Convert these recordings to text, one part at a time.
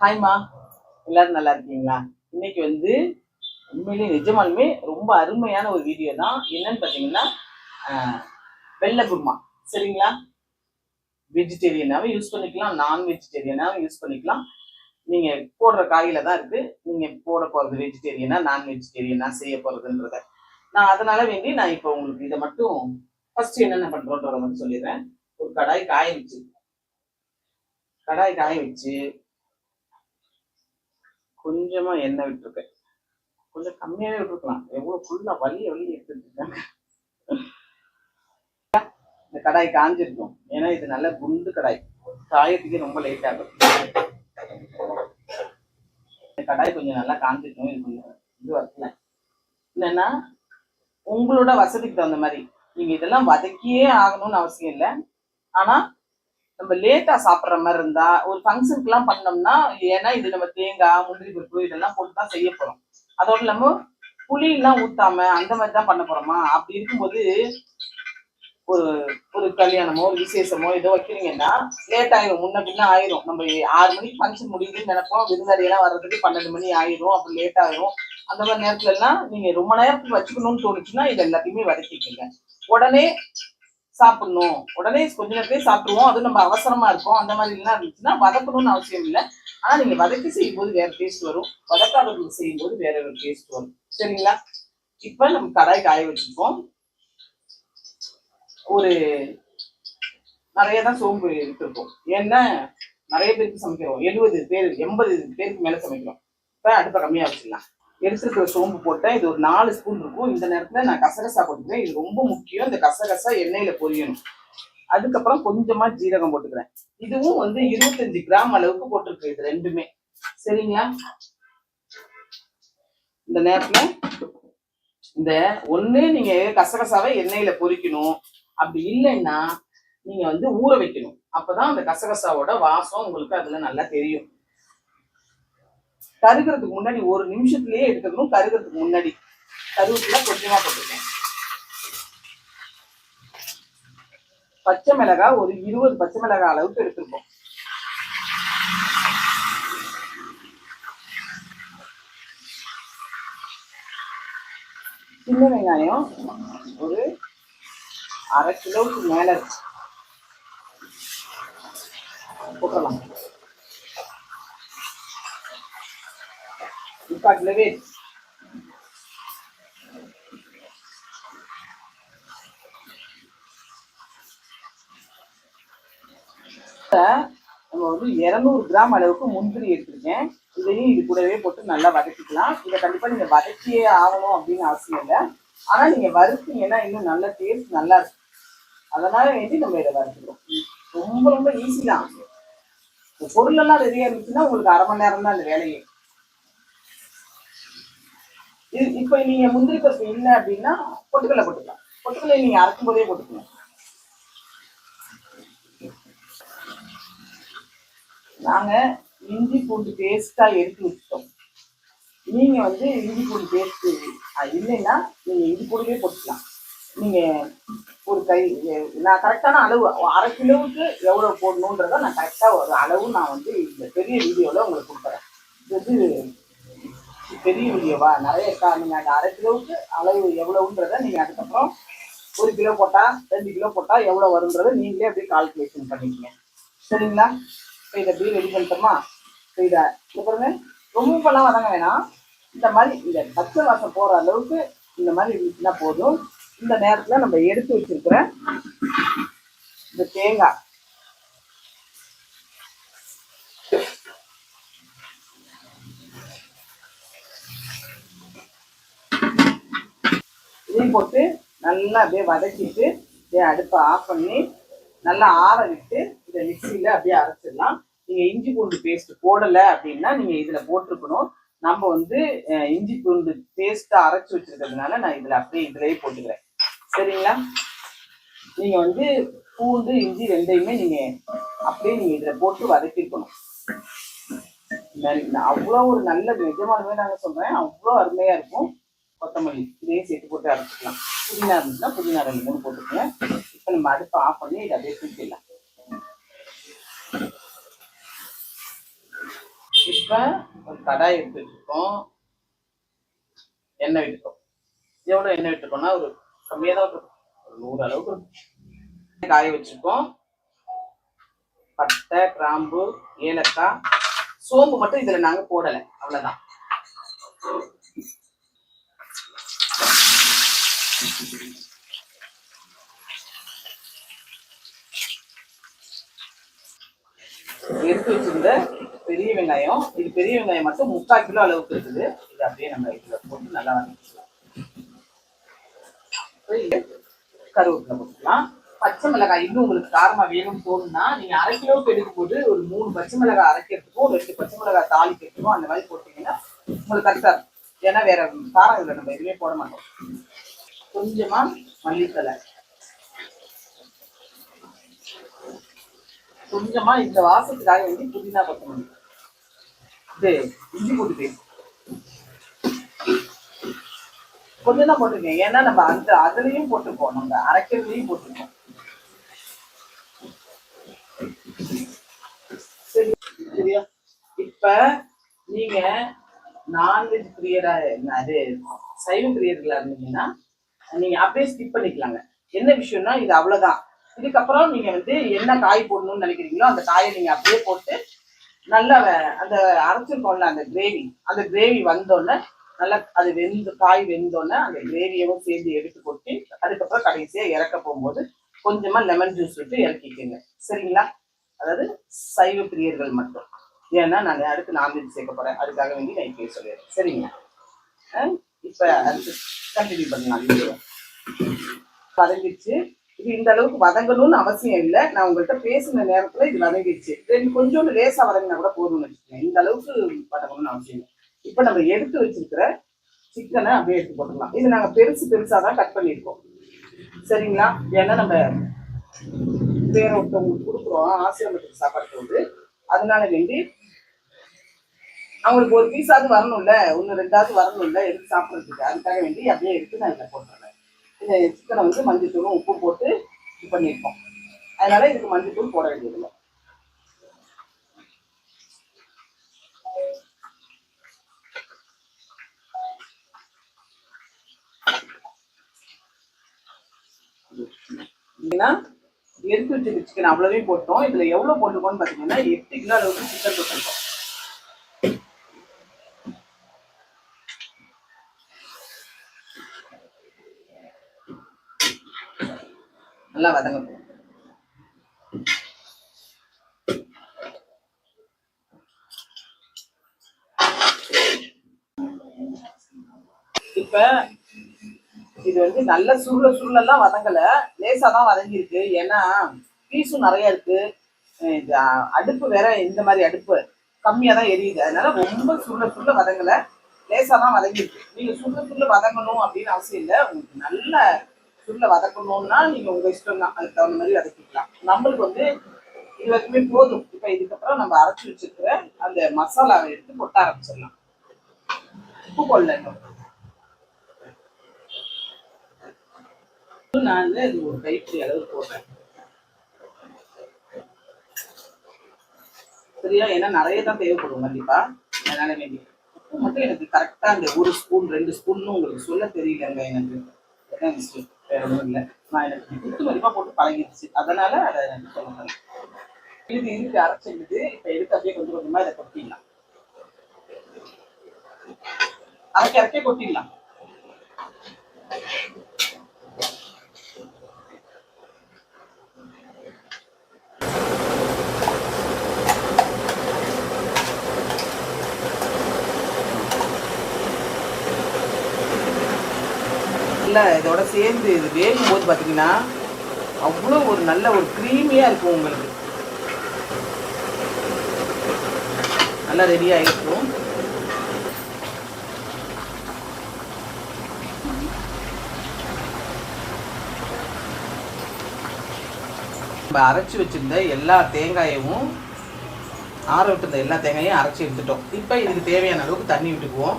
ஹாய்மா எல்லாரும் நல்லா இருக்கீங்களா? இன்னைக்கு வந்து உண்மையிலேயே நிஜமாலுமே ரொம்ப அருமையான ஒரு வீடியோ தான். என்னன்னு பார்த்தீங்கன்னா வெள்ளை குருமா. சரிங்களா? வெஜிடேரியனாகவும் யூஸ் பண்ணிக்கலாம் நான் வெஜிடேரியனாகவும் யூஸ் பண்ணிக்கலாம். நீங்கள் போடுற காயில் தான் இருக்குது நீங்கள் போட போகிறது வெஜிடேரியனா நான் வெஜிடேரியனா செய்ய போகிறதுன்றத நான் அதனால வேண்டி நான் இப்போ உங்களுக்கு இதை மட்டும் ஃபஸ்ட்டு என்னென்ன பண்றோன்றத மட்டும் சொல்லிடுறேன். ஒரு கடாய் காய வச்சு கடாய் காய வச்சு கொஞ்சமா எண்ணெய் விட்டுருக்கேன் கொஞ்சம் கம்மியாவே விட்டுருக்கலாம். எவ்வளவு ஃபுல்லா வலிய வலி எடுத்துருக்காங்க இந்த கடாய் காஞ்சிருக்கும். ஏன்னா இது நல்ல குண்டு கடாய். காயத்துக்கே ரொம்ப லேட் ஆகும் இந்த கடாய் கொஞ்சம் நல்லா காஞ்சிருக்கும் இது கொஞ்சம் இது வரல. என்னன்னா உங்களோட வசதிக்கு தகுந்த மாதிரி. நீங்க இதெல்லாம் வதக்கியே ஆகணும்னு அவசியம் இல்லை. ஆனா நம்ம லேட்டா சாப்பிட்ற மாதிரி இருந்தா ஒரு ஃபங்க்ஷனுக்குலாம் பண்ணோம்னா ஏன்னா இது நம்ம தேங்காய் முந்திரி பருப்பு இதெல்லாம் போட்டு தான் செய்ய போறோம் அதோட இல்லாம புளி எல்லாம் ஊத்தாம அந்த மாதிரி தான் பண்ண போறோமா? அப்படி இருக்கும்போது ஒரு ஒரு கல்யாணமோ ஒரு விசேஷமோ ஏதோ வைக்கிறீங்கன்னா லேட் ஆயிரும். முன்ன பின்ன ஆயிரும். நம்ம ஆறு மணிக்கு ஃபங்க்ஷன் முடியுதுன்னு நினைப்போம். விருந்தாளியெல்லாம் வர்றதுக்கு பன்னெண்டு மணி ஆயிரும். அப்புறம் லேட் ஆயிரும். அந்த மாதிரி நேரத்துல எல்லாம் நீங்க ரொம்ப நேரத்துக்கு வச்சுக்கணும்னு தோணுச்சுன்னா இது எல்லாத்தையுமே வதக்கிக்கோங்க. உடனே சாப்பிடணும். உடனே கொஞ்ச நேரத்தையே சாப்பிடுவோம். அது நம்ம அவசரமா இருக்கும். அந்த மாதிரி எல்லாம் இருந்துச்சுன்னா வதக்கணும்னு அவசியம் இல்லை. ஆனா நீங்க வதக்கி செய்யும்போது வேற டேஸ்ட் வரும். வதக்காதவர்கள் செய்யும்போது வேற ஒரு டேஸ்ட் வரும். சரிங்களா? இப்ப நம்ம கடாய் காய வச்சிருக்கோம். ஒரு நிறைய தான் சோம்பு எடுத்திருக்கோம். ஏன்னா நிறைய பேருக்கு சமைக்கிறோம். எழுபது பேர் எண்பது பேருக்கு மேல சமைக்கிறோம். இப்ப அடுப்ப கம்மியா வச்சிடலாம். எடுத்துருக்கிற சோம்பு போட்டேன் இது ஒரு நாலு ஸ்பூன் இருக்கும். இந்த நேரத்தில் நான் கசகசா போட்டுக்கிறேன். இது ரொம்ப முக்கியம். இந்த கசகசா எண்ணெயில் பொரியணும். அதுக்கப்புறம் கொஞ்சமா ஜீரகம் போட்டுக்கிறேன். இதுவும் வந்து இருபத்தஞ்சு கிராம் அளவுக்கு போட்டிருக்கு இது ரெண்டுமே. சரிங்களா? இந்த நேரத்தில் இந்த ஒன்று நீங்கள் கசகசாவை எண்ணெயில் பொரிக்கணும். அப்படி இல்லைன்னா நீங்கள் வந்து ஊற வைக்கணும். அப்போதான் அந்த கசகசாவோட வாசம் உங்களுக்கு அதில் நல்லா தெரியும். கருகிறதுக்கு முன்னாடி ஒரு நிமிஷத்துலயே எடுத்துக்கணும் கருகிறதுக்கு முன்னாடி. கருவேப்பிலை கொஞ்சமா போட்டுருக்கேன் பச்சை மிளகாய் ஒரு இருபது பச்சை மிளகாய் அளவுக்கு எடுத்துருக்கோம். சின்ன வெங்காயம் ஒரு அரை கிலோவுக்கு மேல போட்டலாம் போட்டுடலாம். Impact கிலோவே நம்ம வந்து இருநூறு கிராம் அளவுக்கு முந்திரி எடுத்திருக்கேன். இதையும் இது கூடவே போட்டு நல்லா வதக்கிக்கலாம். இதை கண்டிப்பா நீங்க வதக்கியே ஆகணும் அப்படின்னு அவசியம் இல்லை. ஆனா நீங்க வறுத்தீங்கன்னா இன்னும் நல்ல டேஸ்ட் நல்லா இருக்கும். அதனால வேண்டி நம்ம இதை வறுத்துக்கிறோம். ரொம்ப ரொம்ப ஈஸி தான். இந்த பொருள் எல்லாம் இருந்துச்சுன்னா உங்களுக்கு அரை மணி நேரம் தான் அந்த வேலையே. இது இப்ப நீங்க முந்திரி பருப்பு இல்லை அப்படின்னா பொட்டுக்கடலை போட்டுக்கலாம். பொட்டுக்கடலை நீங்க அரைக்கும் போதே போட்டுக்கலாம் நாங்க இஞ்சி பூண்டு பேஸ்டா எடுத்து வச்சுட்டோம். நீங்க வந்து இஞ்சி பூண்டு பேஸ்ட் இல்லைன்னா நீங்க இஞ்சி பூண்டுலேயே போட்டுக்கலாம். நீங்க ஒரு கை நான் கரெக்டான அளவு அரை கிலோவுக்கு எவ்வளவு போடணுன்றத நான் கரெக்டா ஒரு அளவு நான் வந்து இந்த பெரிய வீடியோல உங்களுக்கு கொடுக்குறேன். இது பெரிய வீடியோவா நிறைய நீங்கள் நீங்க அந்த அரை கிலோவுக்கு அளவு எவ்வளவுன்றத நீங்க அதுக்கப்புறம் ஒரு கிலோ போட்டா ரெண்டு கிலோ போட்டா எவ்வளவு வருன்றதை நீங்களே அப்படியே கால்குலேஷன் பண்ணிக்கங்க. சரிங்களா? இப்போ இதை அப்படியே ரெடி பண்ணிட்டோமா? இப்போ இதை இதை பாருங்க. ரொம்பலாம் வதங்க வேணாம். இந்த மாதிரி இந்த பச்சை வாசம் போற அளவுக்கு இந்த மாதிரி இருந்துச்சுன்னா போதும். இந்த நேரத்துல நம்ம எடுத்து வச்சிருக்கிற இந்த தேங்காய் இதையும் போட்டு நல்லா அப்படியே வதக்கிட்டு அப்படியே அடுப்பை ஆஃப் பண்ணி நல்லா ஆற விட்டு இதை மிக்சியில் அப்படியே அரைச்சிடலாம். நீங்கள் இஞ்சி பூண்டு பேஸ்ட் போடலை அப்படின்னா நீங்கள் இதில் போட்டிருக்கணும். நம்ம வந்து இஞ்சி பூண்டு பேஸ்ட்டை அரைச்சி வச்சுருக்கிறதுனால நான் இதில் அப்படியே இதிலேயே போட்டுக்கிறேன். சரிங்களா? நீங்கள் வந்து பூண்டு இஞ்சி ரெண்டையுமே நீங்கள் அப்படியே நீங்கள் இதில் போட்டு வதக்கிருக்கணும். அவ்வளோ ஒரு நல்ல நிஜமானவே நாங்கள் சொல்கிறேன் அவ்வளோ அருமையாக இருக்கும். கொத்தமல்லி இதையும் சேர்த்து போட்டு அரைச்சிக்கலாம். புதினா இருந்துச்சுன்னா புதினா ரெண்டு மூணு போட்டுக்கோங்க. இப்போ நம்ம அடுப்பை ஆஃப் பண்ணி இதை அப்படியே தூக்கிடலாம். இப்போ ஒரு கடாய் எடுத்து எண்ணெய் விட்டுருக்கோம் எவ்வளோ எண்ணெய் விட்டுருக்கோம்னா ஒரு கம்மியாக தான் இருக்கும். ஒரு நூறு அளவுக்கு இருக்கும். காய வச்சுருக்கோம். பட்டை கிராம்பு ஏலக்காய் சோம்பு மட்டும் இதில் நாங்கள் போடலை. அவ்வளோதான் பெரிய வெங்காயம் இது பெரிய வெங்காயம் மட்டும் முக்கால் கிலோ அளவுக்கு இருக்குது. இது அப்படியே நம்ம இதில் போட்டு நல்லா வதக்கிக்கலாம். கருவேப்பிலை போட்டுக்கலாம். பச்சை மிளகாய் இன்னும் உங்களுக்கு காரமாக வேணும்னு போகணும்னா நீங்கள் அரை கிலோவுக்கு எடுக்கும் போது ஒரு மூணு பச்சை மிளகாய் அரைக்கிறதுக்கும் ரெண்டு பச்சை மிளகாய் தாளிக்கிறதுக்கும் அந்த மாதிரி போட்டிங்கன்னா உங்களுக்கு கரெக்டாக இருக்கும். ஏன்னா வேற காரம் இல்லை நம்ம எதுவுமே போட மாட்டோம். கொஞ்சமாக மல்லித்தலை. கொஞ்சமா இந்த வாசத்துக்காக வேண்டி புதினா கொத்தமல்லி. இது இஞ்சி போட்டு கொஞ்சம் தான் போட்டிருக்கேன். ஏன்னா நம்ம அந்த அதுலயும் போட்டுப்போம். நம்ம அரைக்கிறதுலயும் போட்டுப்போம். சரி சரியா? இப்ப நீங்க நான்வெஜ் பிரியரா அது சைவ பிரியர்களா இருந்தீங்கன்னா நீங்க அப்படியே ஸ்கிப் பண்ணிக்கலாங்க. என்ன விஷயம்னா இது அவ்வளவுதான். இதுக்கப்புறம் நீங்க வந்து என்ன காய் போடணும்னு நினைக்கிறீங்களோ அந்த காயை நீங்க அப்படியே போட்டு நல்லா அந்த அரைச்சிருக்கோம்ல அந்த கிரேவி அந்த கிரேவி வந்தோடனே நல்லா அது வெந்து காய் வெந்தோடனே அந்த கிரேவியவும் சேர்ந்து எடுத்து கொட்டி அதுக்கப்புறம் கடைசியா இறக்க போகும்போது கொஞ்சமா லெமன் ஜூஸ் விட்டு இறக்கிக்கோங்க. சரிங்களா? அதாவது சைவ பிரியர்கள் மட்டும். ஏன்னா நான் அடுத்து நான்வெஜ் சேர்க்க போறேன். அதுக்காக வேண்டி நான் இப்பயே சொல்லிடுறேன். சரிங்களா? இப்ப அடுத்து கண்டினியூ பண்ணலாம். வீடியோ இது இந்த அளவுக்கு வதங்கணும்னு அவசியம் இல்லை. நான் உங்கள்கிட்ட பேசின நேரத்துல இது வதங்கிடுச்சு. ரெண்டு கொஞ்சோண்டு லேசா வதங்கினா கூட போதும்னு வச்சுக்கோங்க. இந்த அளவுக்கு வதங்கணும்னு அவசியம் இல்லை. இப்போ நம்ம எடுத்து வச்சிருக்கிற சிக்கனை அப்படியே எடுத்து போட்டுக்கலாம். இது நாங்கள் பெருசு பெருசாக தான் கட் பண்ணியிருக்கோம். சரிங்களா? ஏன்னா நம்ம வேற ஒருத்தவங்களுக்கு கொடுக்குறோம். ஆசிரமத்துக்கு சாப்பாடு வந்து அதனால வேண்டி அவங்களுக்கு ஒரு பீஸாவது வரணும்ல. ஒன்று ரெண்டாவது வரணும்ல. எடுத்து சாப்பிட்றதுக்கு. அதுக்காக வேண்டி அப்படியே எடுத்து நான் இதில் போட்டுறேன். சிக்கனை வந்து மஞ்சத்தூளும் உப்பு போட்டு இது பண்ணியிருக்கோம். அதனால இதுக்கு மஞ்சத்தூள் போட வேண்டியதில்லை. எடுத்து வச்சிருக்க சிக்கன் அவ்வளவே போட்டோம். இதுல எவ்வளவு போட்டிருக்கோம்னு பாத்தீங்கன்னா எட்டு கிலோ அளவுக்கு சிக்கன் போட்டிருக்கோம். நல்லா வதங்க இப்ப இது வந்து நல்ல சுருள சுருளெல்லாம் வதங்கல. லேசா தான் வதங்கியிருக்கு. ஏன்னா பீஸும் நிறைய இருக்கு. இது அடுப்பு வேற இந்த மாதிரி அடுப்பு கம்மியா தான் எரியுது. அதனால ரொம்ப சுருள சுருள வதங்கல. லேசா தான் வதங்கியிருக்கு. நீங்க சுருள சுருள வதங்கணும் அப்படின்னு அவசியம் இல்லை. உங்களுக்கு நல்ல சுருளை வதக்கணும்னா நீங்கள் உங்கள் இஷ்டம் தான். அதுக்கு தகுந்த மாதிரி வதக்கிக்கலாம். நம்மளுக்கு வந்து இது வரைக்குமே போதும். இப்போ இதுக்கப்புறம் நம்ம அரைச்சி வச்சுருக்கிற அந்த மசாலாவை எடுத்து கொட்ட ஆரம்பிச்சிடலாம். உப்பு கொள்ளணும் நான் வந்து இது ஒரு கைப்பிடி அளவு போடுறேன். சரியா? ஏன்னா நிறைய தான் தேவைப்படும் கண்டிப்பா. அதனால வேண்டி. உப்பு மட்டும் எனக்கு கரெக்டாக அந்த ஒரு ஸ்பூன் ரெண்டு ஸ்பூன்னு உங்களுக்கு சொல்ல தெரியலங்க எனக்கு. மிஸ்டேக் வேற ஒன்றும் இல்லை. நான் எனக்கு குத்து மதிப்பா போட்டு பழகிடுச்சு. அதனால அதை எனக்கு சொல்ல முடியல இது இருக்கு அரைச்சிருக்குது இப்போ எடுத்து அப்படியே கொஞ்சம் கொஞ்சமா இதை கொட்டிடலாம். அரைக்க அரைக்க கொட்டிடலாம். இல்லை இதோட சேர்ந்து இது வேகும் போது பார்த்தீங்கன்னா அவ்வளோ ஒரு நல்ல ஒரு க்ரீமியாக இருக்கும் உங்களுக்கு. நல்லா ரெடி ஆகிருக்கும் நம்ம அரைச்சி வச்சிருந்த எல்லா தேங்காயவும் ஆற விட்டுருந்த எல்லா தேங்காயும் அரைச்சி எடுத்துட்டோம். இப்போ இதுக்கு தேவையான அளவுக்கு தண்ணி விட்டுக்குவோம்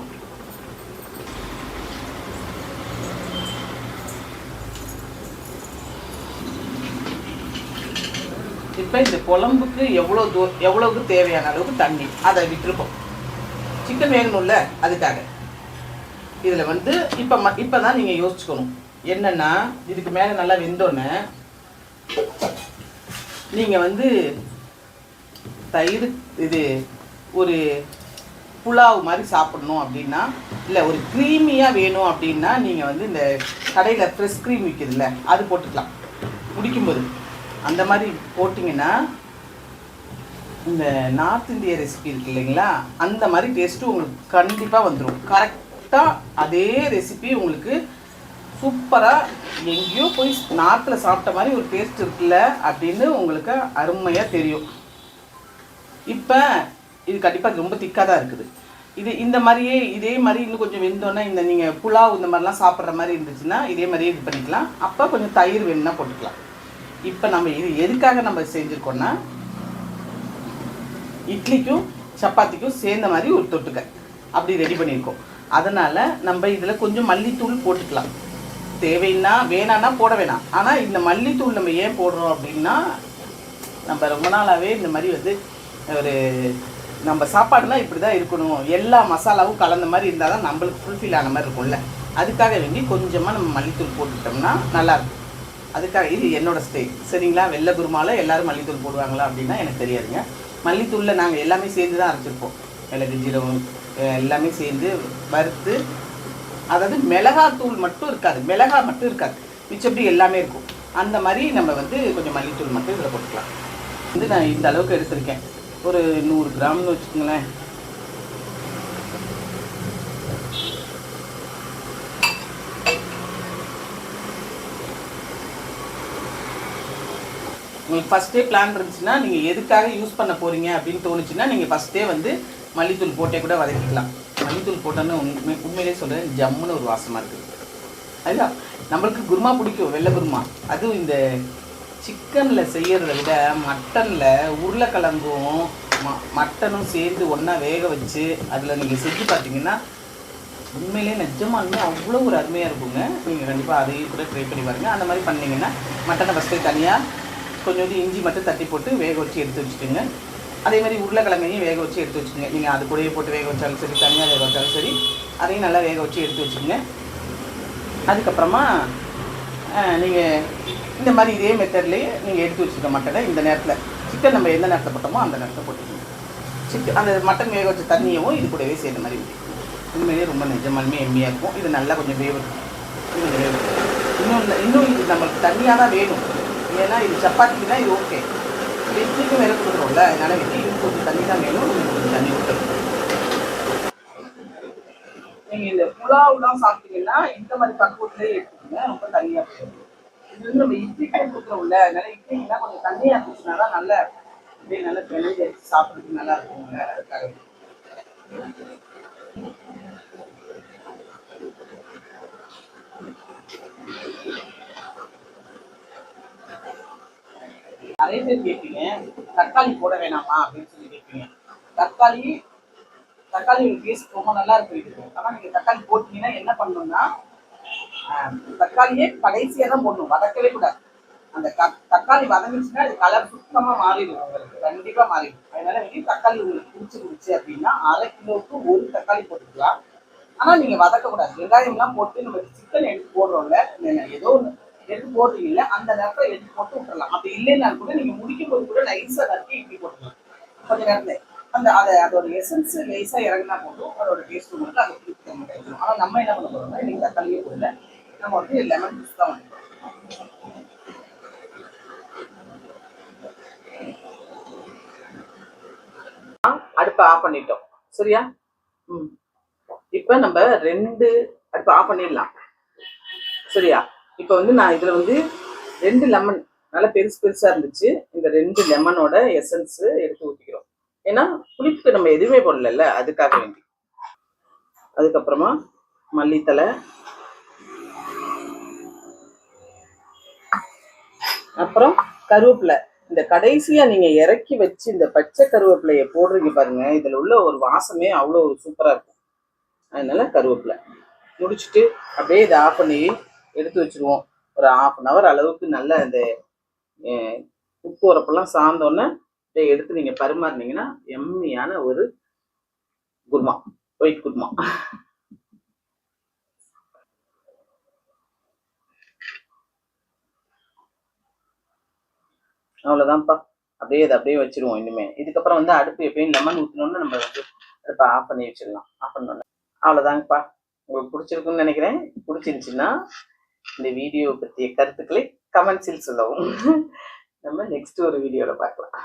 இப்போ இந்த குழம்புக்கு எவ்வளோ தூ எவ்வளவுக்கு தேவையான அளவுக்கு தண்ணி அதை விட்டுருப்போம். சிக்கன் வேகணும்ல அதுக்காக. இதில் வந்து இப்போ ம இப்போ தான் நீங்கள் யோசிச்சுக்கணும். என்னென்னா இதுக்கு மேலே நல்லா வெந்தோன்னே நீங்கள் வந்து தயிர் இது ஒரு புலாவ் மாதிரி சாப்பிடணும் அப்படின்னா இல்லை ஒரு க்ரீமியாக வேணும் அப்படின்னா நீங்கள் வந்து இந்த கடையில் ஃப்ரெஷ் க்ரீம் விற்கிதுல்ல அது போட்டுக்கலாம். குடிக்கும்போது அந்த மாதிரி போட்டிங்கன்னா இந்த நார்த் இந்திய ரெசிபி இருக்கு இல்லைங்களா? அந்த மாதிரி டேஸ்ட்டு உங்களுக்கு கண்டிப்பாக வந்துடும் கரெக்டாக அதே ரெசிபி உங்களுக்கு சூப்பராக எங்கேயோ போய் நார்த்தில் சாப்பிட்ட மாதிரி ஒரு டேஸ்ட் இருக்குல்ல அப்படின்னு உங்களுக்கு அருமையாக தெரியும். இப்போ இது கண்டிப்பாக ரொம்ப திக்காக தான் இருக்குது. இது இந்த மாதிரியே இதே மாதிரி இன்னும் கொஞ்சம் வெந்தோன்னா இந்த நீங்கள் புலாவ் இந்த மாதிரிலாம் சாப்பிட்ற மாதிரி இருந்துச்சுன்னா இதே மாதிரியே இது பண்ணிக்கலாம். அப்போ கொஞ்சம் தயிர் வேணும்னா போட்டுக்கலாம். இப்போ நம்ம இது எதுக்காக நம்ம செஞ்சுருக்கோம்னா இட்லிக்கும் சப்பாத்திக்கும் சேர்ந்த மாதிரி ஒரு தொட்டுக்க. அப்படி ரெடி பண்ணியிருக்கோம். அதனால் நம்ம இதில் கொஞ்சம் மல்லித்தூள் போட்டுக்கலாம். தேவைன்னா வேணான்னா போட வேணாம். ஆனால் இந்த மல்லித்தூள் நம்ம ஏன் போடுறோம் அப்படின்னா நம்ம ரொம்ப நாளாகவே இந்த மாதிரி வந்து ஒரு நம்ம சாப்பாடுனா இப்படி தான் இருக்கணும். எல்லா மசாலாவும் கலந்த மாதிரி இருந்தால் தான் நம்மளுக்கு ஃபுல்ஃபில் ஆன மாதிரி இருக்கும்ல. அதுக்காக வேண்டி கொஞ்சமாக நம்ம மல்லித்தூள் போட்டுக்கிட்டோம்னா நல்லாயிருக்கும் அதுக்காக இது என்னோட ஸ்டைல் சரிங்களா? வெள்ளை குருமால எல்லோரும் மல்லித்தூள் போடுவாங்களா அப்படின்னா எனக்கு தெரியாதுங்க. மல்லித்தூளில் நாங்கள் எல்லாமே சேர்ந்து தான் அரைச்சிருப்போம். மிளகு ஜீரகம் எல்லாமே சேர்ந்து வறுத்து அதாவது மிளகாத்தூள் மட்டும் இருக்காது. மிளகா மட்டும் இருக்காது. மிச்சப்படி எல்லாமே இருக்கும். அந்த மாதிரி நம்ம வந்து கொஞ்சம் மல்லித்தூள் மட்டும் இதில் போட்டுக்கலாம். வந்து நான் இந்த அளவுக்கு எடுத்திருக்கேன். ஒரு நூறு கிராம்னு வச்சுக்கோங்களேன். உங்களுக்கு ஃபஸ்ட்டே பிளான் இருந்துச்சுன்னா நீங்கள் எதுக்காக யூஸ் பண்ண போகிறீங்க அப்படின்னு தோணுச்சுன்னா நீங்கள் ஃபஸ்ட்டே வந்து மல்லித்தூள் போட்டே கூட வதக்கிக்கலாம். மல்லித்தூள் போட்டோன்னு உண்மை உண்மையிலே சொல்கிறேன் ஜம்முன்னு ஒரு வாசமாக இருக்குது. அதுதான். நம்மளுக்கு குருமா பிடிக்கும் வெள்ளை குருமா. அதுவும் இந்த சிக்கனில் செய்கிறத விட மட்டனில் உருளைக்கிழங்கும் ம மட்டனும் சேர்ந்து ஒன்றா வேக வச்சு அதில் நீங்கள் செஞ்சு பார்த்தீங்கன்னா உண்மையிலே நிஜமானுமே அவ்வளோ ஒரு அருமையாக இருக்குங்க. நீங்கள் கண்டிப்பாக அதையும் கூட ட்ரை பண்ணி பாருங்கள் அந்த மாதிரி பண்ணீங்கன்னா மட்டனை ஃபஸ்ட்டு தனியாக கொஞ்சோண்டு இஞ்சி மட்டும் தட்டி போட்டு வேக வச்சு எடுத்து வச்சுக்கோங்க. அதே மாதிரி உருளைக்கிழங்கையும் வேக வச்சு எடுத்து வச்சுக்கோங்க. நீங்கள் அது கூடயே போட்டு வேக வச்சாலும் சரி தனியாக வேக வச்சாலும் சரி அதையும் நல்லா வேக வச்சு எடுத்து வச்சுக்கோங்க. அதுக்கப்புறமா நீங்கள் இந்த மாதிரி இதே மெத்தட்லேயே நீங்கள் எடுத்து வச்சுருக்க மட்டனை இந்த நேரத்தில் சிக்கன் நம்ம எந்த நேரத்தில் போட்டோமோ அந்த நேரத்தில் போட்டுக்கோங்க. சிக்கன் அந்த மட்டன் வேக வச்ச தண்ணியவும் இது கூடவே சேர்ந்த மாதிரி ஊற்றி உண்மையிலேயே ரொம்ப நிஜமாலுமே எம்மியாக இருக்கும். இது நல்லா கொஞ்சம் வேவட்டும் கொஞ்சம் இன்னும் இந்த- இன்னும் இது நம்மளுக்கு தண்ணியாக தான் வேணும். ஏன்னா இது சப்பாத்திக்கு தான் இது ஓகே இட்லிக்கும் வேலை கொடுக்குறோம்ல அதனால் வந்து இது கொஞ்சம் தண்ணி தான் வேணும் கொஞ்சம் தண்ணி கொடுத்துருவோம் நீங்கள் இந்த புலாவ்லாம் சாப்பிட்டீங்கன்னா இந்த மாதிரி பக்குவத்திலே எடுத்துக்கோங்க ரொம்ப தண்ணியாக போயிடும். இது வந்து நம்ம இட்லிக்கே கொடுக்குறோம்ல அதனால இட்லிக்கெல்லாம் கொஞ்சம் தண்ணியாக இருந்துச்சுன்னா தான் நல்லா அப்படியே நல்லா பிணைஞ்சு சாப்பிட்றதுக்கு நல்லா இருக்கும்ல அதுக்காக நிறைய பேர் கேட்பீங்க தக்காளி போட வேணாமா? அப்படின்னு சொல்லி கேட்பீங்க. தக்காளி தக்காளி டேஸ்ட் ரொம்ப நல்லா இருக்கு ஆனால் நீங்கள் தக்காளி போட்டீங்கன்னா என்ன பண்ணணும்னா தக்காளியே கடைசியாக தான் போடணும். வதக்கவே கூடாது. அந்த தக்காளி வதங்கிச்சுன்னா அது கலர் சுத்தமாக மாறிடும் உங்களுக்கு. கண்டிப்பாக மாறிடும். அதனால வந்து தக்காளி உங்களுக்கு பிடிச்சி அப்படின்னா அரை கிலோவுக்கு ஒரு தக்காளி போட்டுக்கலாம். ஆனால் நீங்கள் வதக்கக்கூடாது. வெங்காயம்லாம் போட்டு நம்ம சிக்கன் எடுத்து போடுறோம்ல ஏதோ ஒன்று எடுத்து போடுறீங்கல்ல அந்த நேரத்தில் எடுத்து போட்டு விட்டுறலாம். அப்படி இல்லைன்னா கூட நீங்கள் முடிக்கும் போது கூட லைஸாக நறுக்கி இட்லி போட்டுக்கலாம். கொஞ்ச நேரத்துல. அந்த அதை அதோட எசன்ஸ் லேசாக இறங்கினா போதும் அதோட டேஸ்ட் உங்களுக்கு அதை பிடிக்க மாட்டேங்குது ஆனால் நம்ம என்ன பண்ண போறோம்னா நீங்கள் தக்காளியே போடல. நம்ம வந்து லெமன் ஜூஸ் தான் வந்து அடுப்பை ஆஃப் பண்ணிட்டோம். சரியா? ம். இப்போ நம்ம ரெண்டு அடுப்பை ஆஃப் பண்ணிடலாம். சரியா? இப்போ வந்து நான் இதில் வந்து ரெண்டு லெமன் நல்லா பெருசு பெருசாக இருந்துச்சு. இந்த ரெண்டு லெமனோட எசன்ஸு எடுத்து ஊற்றிக்கிறோம் ஏன்னா புளிப்புக்கு நம்ம எதுவுமே போடல அதுக்காக வேண்டி. அதுக்கப்புறமா மல்லித்தலை அப்புறம் கருவேப்பிலை. இந்த கடைசியா நீங்க இறக்கி வச்சு இந்த பச்சை கருவேப்பிலைய போடுறீங்க பாருங்க இதுல உள்ள ஒரு வாசமே அவ்வளோ ஒரு சூப்பரா இருக்கும். அதனால கருவேப்பிலை. முடிச்சுட்டு அப்படியே இதை ஆஃப் பண்ணி எடுத்து வச்சிருவோம். ஒரு ஹாஃப் அன் ஹவர் அளவுக்கு நல்ல இந்த உப்பு உரப்பெல்லாம் சார்ந்தோன்னே அப்படியே எடுத்து நீங்க பரிமாறினீங்கன்னா எம்மியான ஒரு குருமா ஒயிட் குருமா. அவ்வளோதான்ப்பா அப்படியே இதை அப்படியே வச்சிருவோம் இனிமே. இதுக்கப்புறம் வந்து அடுப்பு எப்பயும் லெமன் ஊற்றணும்னு நம்ம வந்து அடுப்பை ஆஃப் பண்ணி வச்சிடலாம். ஆஃப் பண்ணோன்னே. அவ்வளோதாங்கப்பா உங்களுக்கு பிடிச்சிருக்குன்னு நினைக்கிறேன். பிடிச்சிருந்துச்சின்னா இந்த வீடியோ பற்றிய கருத்துக்களை கமெண்ட்ஸில் சொல்லவும் நம்ம நெக்ஸ்ட் ஒரு வீடியோவில் பார்க்கலாம்.